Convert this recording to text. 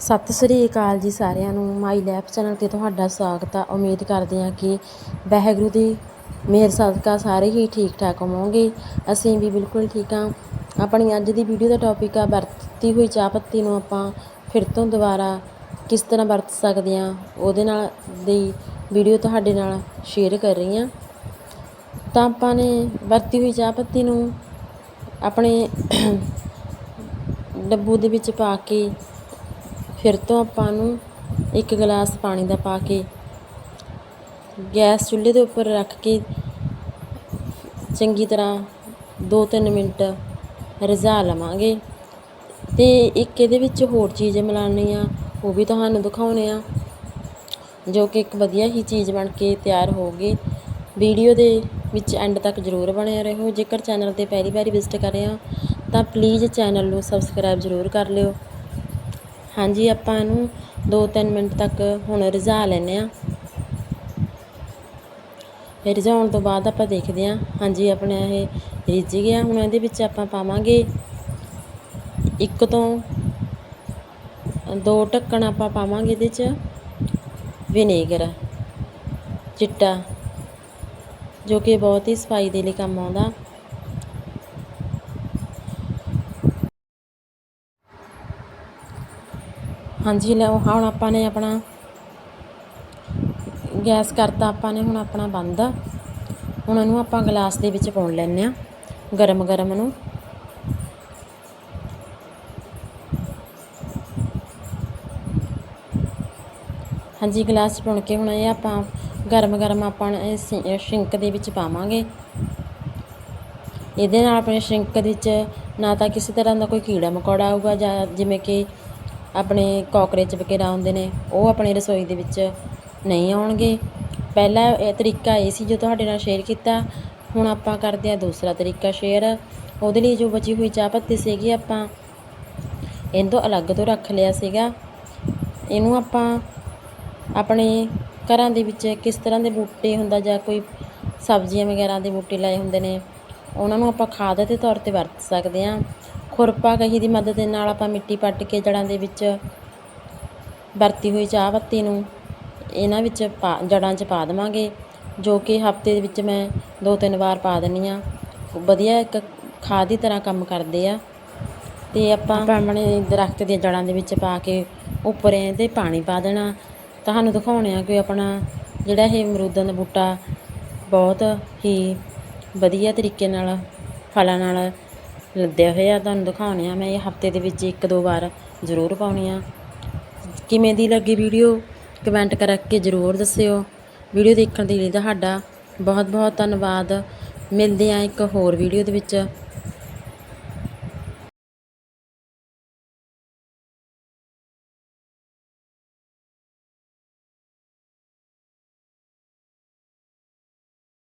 ਸਤਿ ਸ੍ਰੀ ਅਕਾਲ ਜੀ ਸਾਰਿਆਂ ਨੂੰ, ਮਾਈ ਲੈਫ ਚੈਨਲ ਤੇ ਤੁਹਾਡਾ ਸਵਾਗਤ ਆ। ਉਮੀਦ ਕਰਦੇ ਹਾਂ ਕਿ ਵਾਹਿਗੁਰੂ ਦੀ ਮਿਹਰ, ਸਦਕਾ ਸਾਰੇ ਹੀ ਠੀਕ ਠਾਕ ਹੋਵੋਗੇ। ਅਸੀਂ ਵੀ ਬਿਲਕੁਲ ਠੀਕ ਹਾਂ। ਆਪਣੀ ਅੱਜ ਦੀ ਵੀਡੀਓ ਦਾ ਟੌਪਿਕ ਆ ਵਰਤੀ ਹੋਈ ਚਾਹ ਪੱਤੀ ਨੂੰ ਆਪਾਂ ਫਿਰ ਤੋਂ ਦੁਬਾਰਾ ਕਿਸ ਤਰ੍ਹਾਂ ਵਰਤ ਸਕਦੇ ਹਾਂ, ਉਹਦੇ ਨਾਲ ਦੀ ਵੀਡੀਓ ਤੁਹਾਡੇ ਨਾਲ ਸ਼ੇਅਰ ਕਰ ਰਹੀ ਹਾਂ। ਤਾਂ ਆਪਾਂ ਨੇ ਵਰਤੀ ਹੋਈ ਚਾਹ ਪੱਤੀ ਨੂੰ ਆਪਣੇ ਡੱਬੂ ਦੇ ਵਿੱਚ ਪਾ ਕੇ ਫਿਰ ਤੋਂ ਆਪਾਂ ਨੂੰ ਇੱਕ ਗਲਾਸ ਪਾਣੀ ਦਾ ਪਾ ਕੇ ਗੈਸ ਚੁੱਲ੍ਹੇ ਦੇ ਉੱਪਰ ਰੱਖ ਕੇ ਚੰਗੀ ਤਰ੍ਹਾਂ 2-3 ਮਿੰਟ ਰਝਾ ਲਵਾਂਗੇ। ਤੇ ਇੱਕ ਇਹਦੇ ਵਿੱਚ ਹੋਰ ਚੀਜ਼ ਮਿਲਾਉਣੀ ਆ, ਉਹ ਵੀ ਤੁਹਾਨੂੰ ਦਿਖਾਉਣੇ ਆ, ਜੋ ਕਿ ਇੱਕ ਵਧੀਆ ਹੀ ਚੀਜ਼ ਬਣ ਕੇ ਤਿਆਰ ਹੋਊਗੀ। ਵੀਡੀਓ ਦੇ ਵਿੱਚ ਐਂਡ ਤੱਕ ਜ਼ਰੂਰ ਬਣਿਆ ਰਹੋ। ਜੇਕਰ ਚੈਨਲ ਤੇ ਪਹਿਲੀ ਵਾਰੀ ਵਿਜ਼ਿਟ ਕਰ ਰਹੇ ਹੋ, ਤਾਂ ਪਲੀਜ਼ ਚੈਨਲ ਨੂੰ ਸਬਸਕ੍ਰਾਈਬ ਜ਼ਰੂਰ ਕਰ ਲਿਓ। ਹਾਂਜੀ, ਆਪਾਂ ਇਹਨੂੰ 2-3 ਮਿੰਟ ਤੱਕ ਹੁਣ ਰਝਾ ਲੈਨੇ ਆ ਫਿਰ ਰਝਾਉਣ ਤੋਂ ਬਾਅਦ ਆਪਾਂ ਦੇਖਦੇ ਹਾਂ। ਹਾਂਜੀ, ਆਪਣਾ ਇਹ ਰਿੱਝ ਗਿਆ। ਹੁਣ ਇਹਦੇ ਵਿੱਚ ਆਪਾਂ ਪਾਵਾਂਗੇ ਇੱਕ ਤੋਂ ਦੋ ਢੱਕਣ ਆਪਾਂ ਪਾਵਾਂਗੇ ਇਹਦੇ 'ਚ। ਵਿਨੇਗਰ, ਚਿੱਟਾ, ਜੋ ਕਿ ਬਹੁਤ ਹੀ ਸਫ਼ਾਈ ਦੇ ਲਈ ਕੰਮ ਆਉਂਦਾ। ਹਾਂਜੀ ਲਓ ਹੁਣ ਆਪਾਂ ਨੇ ਆਪਣਾ ਗੈਸ ਕਰਤਾ, ਆਪਾਂ ਨੇ ਹੁਣ ਆਪਣਾ ਬੰਦ। ਹੁਣ ਇਹਨੂੰ ਆਪਾਂ ਗਲਾਸ ਦੇ ਵਿੱਚ ਪਾਉਣ ਲੈਂਦੇ ਆ ਗਰਮ ਗਰਮ ਨੂੰ। ਹਾਂਜੀ, ਗਲਾਸ ਪੁਣ ਕੇ ਹੁਣ ਇਹ ਆਪਾਂ ਗਰਮ ਗਰਮ ਆਪਾਂ ਇਹ ਸ਼ਿੰਕ ਦੇ ਵਿੱਚ ਪਾਵਾਂਗੇ। ਇਹਦੇ ਨਾਲ ਆਪਣੇ ਸ਼ਿੰਕ ਦੇ ਵਿੱਚ ਨਾ ਤਾਂ ਕਿਸੇ ਤਰ੍ਹਾਂ ਦਾ ਕੋਈ ਕੀੜਾ ਮਕੌੜਾ ਆਊਗਾ ਜਾਂ ਜਿਵੇਂ ਕਿ ਆਪਣੇ ਕੋਕਰੇਚ ਵਗੈਰਾ ਆਉਂਦੇ ਨੇ, ਉਹ ਆਪਣੀ ਰਸੋਈ ਦੇ ਵਿੱਚ ਨਹੀਂ ਆਉਣਗੇ। ਪਹਿਲਾ ਇਹ ਤਰੀਕਾ ਇਹ ਸੀ, ਜੋ ਤੁਹਾਡੇ ਨਾਲ ਸ਼ੇਅਰ ਕੀਤਾ, ਹੁਣ ਆਪਾਂ ਕਰਦੇ ਆ ਦੂਸਰਾ ਤਰੀਕਾ ਸ਼ੇਅਰ ਉਹਦੇ ਲਈ ਜੋ ਬਚੀ ਹੋਈ ਚਾਹ ਪੱਤੀ ਸੀਗੀ ਆਪਾਂ ਇਹਨਾਂ ਤੋਂ ਅਲੱਗ ਤੋਂ ਰੱਖ ਲਿਆ ਸੀਗਾ। ਇਹਨੂੰ ਆਪਾਂ ਆਪਣੇ ਘਰਾਂ ਦੇ ਵਿੱਚ ਕਿਸ ਤਰ੍ਹਾਂ ਦੇ ਬੂਟੇ ਹੁੰਦਾ ਜਾਂ ਕੋਈ ਸਬਜ਼ੀਆਂ ਵਗੈਰਾ ਦੇ ਬੂਟੇ ਲਾਏ ਹੁੰਦੇ ਨੇ ਉਹਨਾਂ ਨੂੰ ਆਪਾਂ ਖਾਦ ਦੇ ਤੌਰ ਤੇ ਵਰਤ ਸਕਦੇ ਹਾਂ। ਖੁਰਪਾ ਕਹੀ ਦੀ ਮਦਦ ਦੇ ਨਾਲ ਆਪਾਂ ਮਿੱਟੀ ਪੱਟ ਕੇ ਜੜਾਂ ਦੇ ਵਿੱਚ ਵਰਤੀ ਹੋਈ ਚਾਹ ਪੱਤੀ ਨੂੰ ਇਹਨਾਂ ਵਿੱਚ ਪਾ ਜੜਾਂ 'ਚ ਪਾ ਦੇਵਾਂਗੇ ਜੋ ਕਿ ਹਫ਼ਤੇ ਦੇ ਵਿੱਚ ਮੈਂ ਦੋ ਤਿੰਨ ਵਾਰ ਪਾ ਦਿੰਦੀ ਹਾਂ। ਵਧੀਆ ਇੱਕ ਖਾਦ ਦੀ ਤਰ੍ਹਾਂ ਕੰਮ ਕਰਦੇ ਆ। ਤੇ ਆਪਾਂ ਆਪਣੇ ਦਰਖਤ ਦੀਆਂ ਜੜਾਂ ਦੇ ਵਿੱਚ ਪਾ ਕੇ ਉੱਪਰ ਇਹਦੇ ਪਾਣੀ ਪਾ ਦੇਣਾ। ਤੁਹਾਨੂੰ ਦਿਖਾਉਣੇ ਆ ਕਿ ਆਪਣਾ ਜਿਹੜਾ ਇਹ ਅਮਰੂਦਾਂ ਦਾ ਬੂਟਾ ਬਹੁਤ ਹੀ ਵਧੀਆ ਤਰੀਕੇ ਨਾਲ ਫਲਾਂ ਨਾਲ ਲੱਦਿਆ ਹੋਇਆ, ਤੁਹਾਨੂੰ ਦਿਖਾਉਂਦੇ ਹਾਂ ਮੈਂ ਇਹ ਹਫ਼ਤੇ ਦੇ ਵਿੱਚ ਇੱਕ ਦੋ ਵਾਰ ਜ਼ਰੂਰ ਪਾਉਣੀ ਹਾਂ ਕਿਵੇਂ ਦੀ ਲੱਗੀ ਵੀਡੀਓ ਕਮੈਂਟ ਕਰਕੇ ਜ਼ਰੂਰ ਦੱਸਿਓ। ਵੀਡੀਓ ਦੇਖਣ ਦੇ ਲਈ ਤੁਹਾਡਾ ਬਹੁਤ ਬਹੁਤ ਧੰਨਵਾਦ। ਮਿਲਦੇ ਹਾਂ ਇੱਕ ਹੋਰ ਵੀਡੀਓ ਦੇ ਵਿੱਚ।